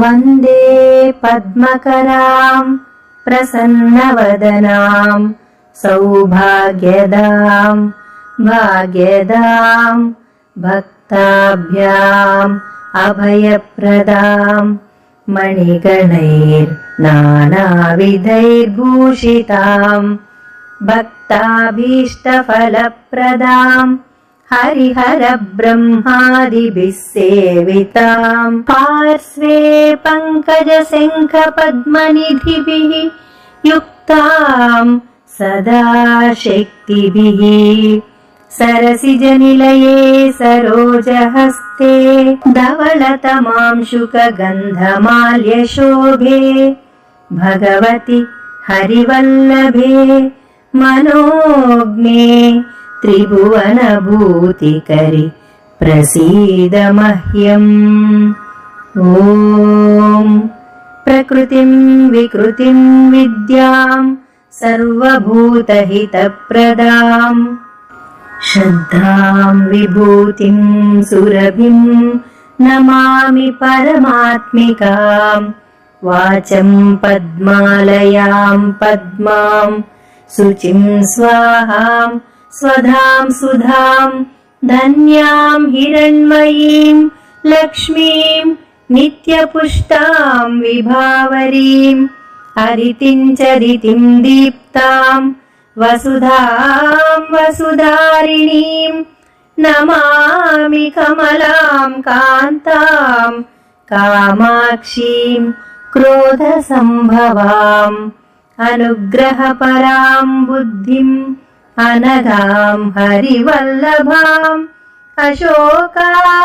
वन्दे पद्मकराम् प्रसन्नवदनाम् सौभाग्यदाम् भाग्यदाम् भक्ताभ्याम् अभयप्रदाम् मणिगणैर्नानाविधैर्भूषिताम् भक्ताभीष्टफलप्रदाम् हरिहर ब्रह्मादिभिः सेविताम्। पार्श्वे पङ्कजशङ्खपद्मनिधिभिः युक्ताम् सदा शक्तिभिः सरसिजनिलये सरोजहस्ते धवलतमांशुकगन्धमाल्यशोभे भगवति हरिवल्लभे मनोज्ञे त्रिभुवनभूतिकरि प्रसीद मह्यम् ॐ प्रकृतिम् विकृतिम् विद्याम् सर्वभूतहितप्रदाम्। श्रद्धाम् विभूतिम् सुरभिम् नमामि परमात्मिकाम्। वाचम् पद्मालयाम् पद्माम् शुचिम् स्वाहाम् स्वधाम् सुधाम् धन्याम् हिरण्मयीम् लक्ष्मीम् नित्यपुष्टाम् विभावरीम् हरितिम् चरितिम् दीप्ताम् वसुधाम् वसुधारिणीम् नमामि कमलाम् कान्ताम् कामाक्षीम् क्रोधसम्भवाम् अनुग्रहपराम् बुद्धिम् अनघाम् हरिवल्लभाम् अशोकाममृताम्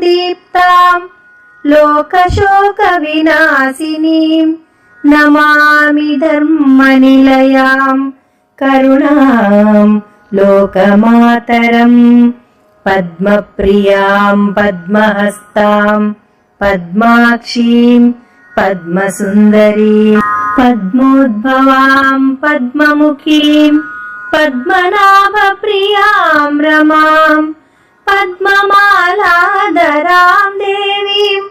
दीप्ताम् लोकशोकविनाशिनीम् नमामि धर्मनिलयाम् करुणाम् लोकमातरम् पद्मप्रियाम् पद्महस्ताम् पद्माक्षीम् पद्मसुन्दरीम् पद्मोद्भवाम् पद्ममुखीम् पद्मनाभप्रियाम् रमाम् पद्ममालाधराम् देवीम्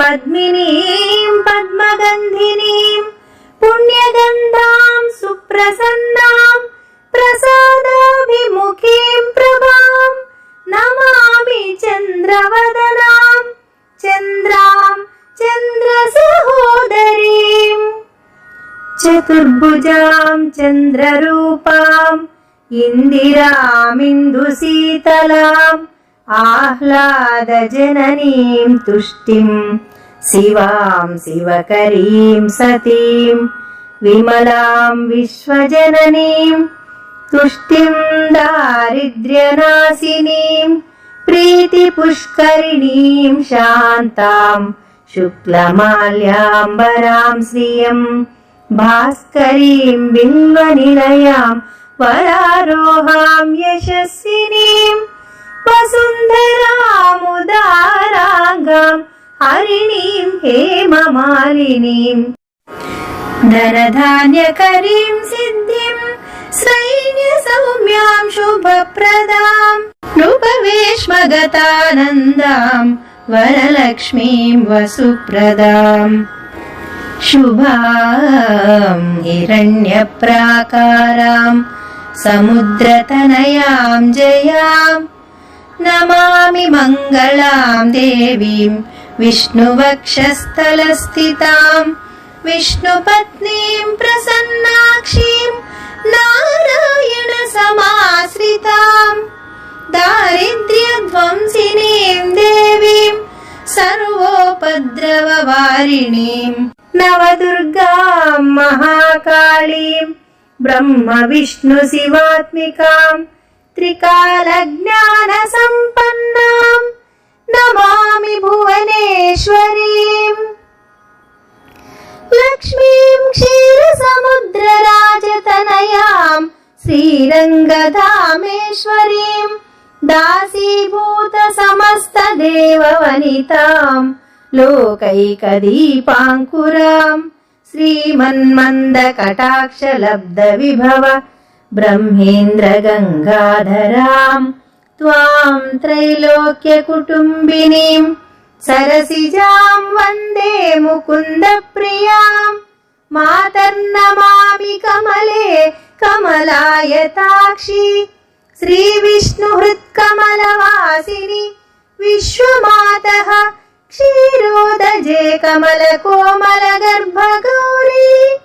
पद्मिनीम् पद्मगन्धिनीम् चतुर्भुजाम् चन्द्ररूपाम् इन्दिरामिन्दुशीतलाम् आह्लादजननीम् तुष्टिम् शिवाम् शिवकरीम् सतीम् विमलाम् विश्वजननीम् तुष्टिम् दारिद्र्यनाशिनीम् प्रीतिपुष्करिणीम् शान्ताम् शुक्लमाल्याम्बराम् श्रियम् भास्करीम् बिल्वनिलयाम् वरारोहाम् यशस्विनीम् वसुन्धरामुदाराङ्गाम् हरिणीम् हेममालिनीम् धनधान्यकरीम् सिद्धिम् सैन्यसौम्याम् शुभप्रदाम् नृपवेश्मगतानन्दाम् वरलक्ष्मीम् वसुप्रदाम् शुभाम् हिरण्यप्राकाराम् समुद्रतनयाम् जयाम् नमामि मङ्गलाम् देवीम् विष्णुवक्षस्थलस्थिताम् विष्णुपत्नीम् प्रसन्नाक्षीम् नारायण समाश्रिताम् दारिद्र्यध्वंसिनीम् देवीम् सर्वोपद्रववारिणीम् नवदुर्गाम् महाकालीम् ब्रह्म विष्णु शिवात्मिकाम् त्रिकालज्ञानसम्पन्नाम् नमामि भुवनेश्वरीम् लक्ष्मीम् क्षीरसमुद्रराजतनयाम् श्रीरङ्गधामेश्वरीम् दासीभूत समस्तदेववनिताम् लोकैकदीपाङ्कुराम् श्रीमन्मन्दकटाक्षलब्धविभव ब्रह्मेन्द्रगङ्गाधराम् त्वाम् त्रैलोक्यकुटुम्बिनीम् सरसिजां वन्दे मुकुन्दप्रियाम् मातर्नमामि कमले कमलायताक्षी श्रीविष्णुहृत्कमलवासिनि विश्वमातः क्षीरोदजे कमलकोमलगर्भगौरी लक्ष्मी प्रसीद